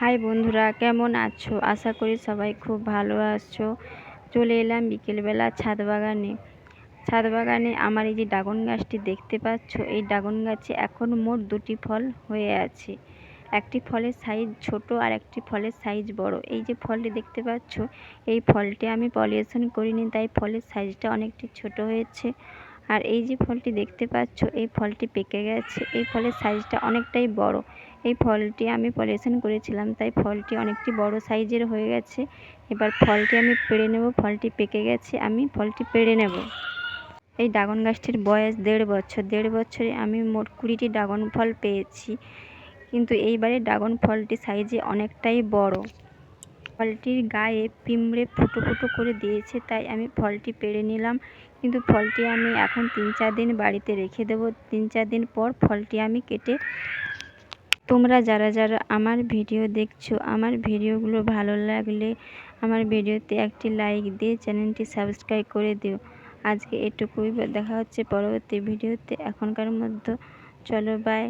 High বন্ধুরা, কেমন আছো? আশা করি সবাই খুব ভালো আছো। চলে এলাম বিকেলবেলা ছাদ বাগানে। ছাদ বাগানে আমার এই যে ড্রাগন গাছটি দেখতে পাচ্ছ, এই ড্রাগন গাছে এখন মোট দুটি ফল হয়ে আছে। একটি ফলের সাইজ ছোট আর একটি ফলের সাইজ বড়। এই যে ফলটি দেখতে পাচ্ছ, এই ফলটি আমি পলিউশন করিনি, তাই ফলের সাইজটা অনেকটি ছোট হয়েছে। আর এই যে ফলটি দেখতে পাচ্ছ, এই ফলটি পেকে গেছে। এই ফলের সাইজটা অনেকটাই বড়। এই ফলটি আমি পলিউশন করেছিলাম, তাই ফলটি অনেকটি বড় সাইজের হয়ে গেছে। এবার ফলটি আমি পেড়ে নেব, ফলটি পেকে গেছে, আমি ফলটি পেড়ে নেব। এই ড্রাগন গাছটির বয়স দেড় বছর। দেড় বছরে আমি মোট কুড়িটি ড্রাগন ফল পেয়েছি। কিন্তু এইবারে ড্রাগন ফলটি সাইজে অনেকটাই বড়। ফলটির গায়ে পিঁমড়ে ফুটো ফুটো করে দিয়েছে, তাই আমি ফলটি পেড়ে নিলাম। কিন্তু ফলটি আমি এখন তিন চার দিন বাড়িতে রেখে দেবো। তিন চার দিন পর ফলটি আমি কেটে তোমরা যারা যারা আমার ভিডিও দেখছ, আমার ভিডিওগুলো ভালো লাগলে আমার ভিডিওতে একটি লাইক দিয়ে চ্যানেলটি সাবস্ক্রাইব করে দিও। আজকে এটুকুই, দেখা হচ্ছে পরবর্তী ভিডিওতে। এখনকার মধ্যে চলো বাই